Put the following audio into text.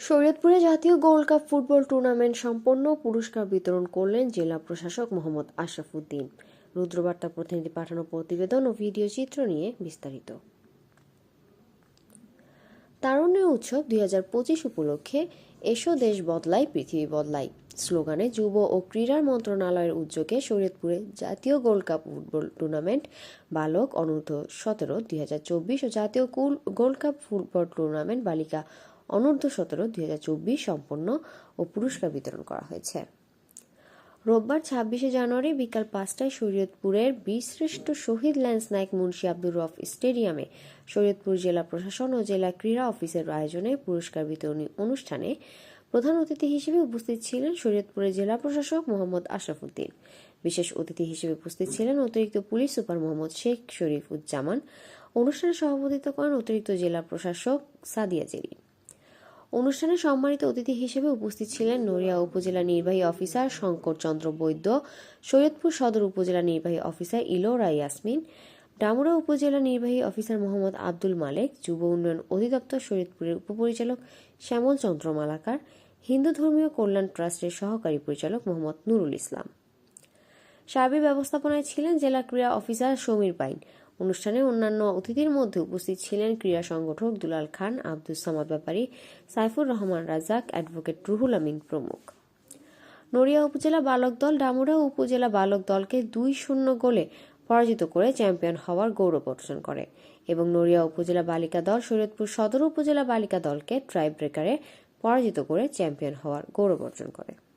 শরীয়তপুরে জাতীয় gold cup football tournament সম্পন্ন পুরস্কার বিতরণ করলেন জেলা প্রশাসক মোহাম্মদ আশরাফুদ্দিন। রুদ্রবার্তা প্রতিনিধি পাঠানো প্রতিবেদন ও ভিডিও চিত্র নিয়ে বিস্তারিত। তারুণ্যের উৎসব দুই হাজার পঁচিশ উপলক্ষে এসো দেশ বদলাই, পৃথিবী বদলাই স্লোগানে যুব ও ক্রীড়া মন্ত্রণালয়ের উদ্যোগে শরীয়তপুরে জাতীয় গোল্ড কাপ ফুটবল টুর্নামেন্ট বালক অনূর্ধ্ব সতেরো দুই হাজার চব্বিশ ও জাতীয় গোল্ড কাপ ফুটবল টুর্নামেন্ট বালিকা অনূর্ধ্ব সতেরো, দুই সম্পন্ন ও পুরস্কার বিতরণ করা হয়েছে। রোববার ছাব্বিশে জানুয়ারি বিকাল পাঁচটায় শরীয়তপুরের বীরশ্রেষ্ঠ শহীদ ল্যান্স নায়ক মুন্সি আব্দুর রফ স্টেডিয়ামে শরীয়তপুর জেলা প্রশাসন ও জেলা ক্রীড়া অফিসের আয়োজনে পুরস্কার বিতরণী অনুষ্ঠানে প্রধান অতিথি হিসেবে উপস্থিত ছিলেন শরীয়তপুরের জেলা প্রশাসক মোহাম্মদ আশরাফুদ্দিন। বিশেষ অতিথি হিসেবে উপস্থিত ছিলেন অতিরিক্ত পুলিশ সুপার মোহাম্মদ শেখ শরীফুজ্জামান। অনুষ্ঠানে সভাপতিত্ব করেন অতিরিক্ত জেলা প্রশাসক সাদিয়া জেরি। অনুষ্ঠানে সম্মানিত অতিথি হিসেবে উপস্থিত ছিলেন নড়িয়া উপজেলা নির্বাহী অফিসার শঙ্কর চন্দ্র বৈদ্য, সৈয়দপুর সদর উপজেলা নির্বাহী অফিসার ইলোরা ইয়াসমিন, ডামুরা উপজেলা নির্বাহী অফিসার মোহাম্মদ আব্দুল মালেক, যুব উন্নয়ন অধিদপ্তর শরীয়তপুরের উপপরিচালক শ্যামল চন্দ্র মালাকার, হিন্দু ধর্মীয় কল্যাণ ট্রাস্টের সহকারী পরিচালক মোহাম্মদ নুরুল ইসলাম। সার্বিক ব্যবস্থাপনায় ছিলেন জেলা ক্রীড়া অফিসার সমীর পাইন অনুষ্ঠানে অন্যান্য অতিথির মধ্যে উপস্থিত ছিলেন ক্রীড়া সংগঠক দুলাল খান, আব্দুল সামাদ ব্যাপারী, সাইফুর রহমান রাজাক অ্যাডভোকেট রুহুল আমিন প্রমুখ। নড়িয়া উপজেলা বালক দল ডামুরা উপজেলা বালক দলকে দুই শূন্য গোলে পরাজিত করে চ্যাম্পিয়ন হওয়ার গৌরব অর্জন করে এবং নড়িয়া উপজেলা বালিকা দল শরীয়তপুর সদর উপজেলা বালিকা দলকে ট্রাই ব্রেকারে পরাজিত করে চ্যাম্পিয়ন হওয়ার গৌরব অর্জন করে।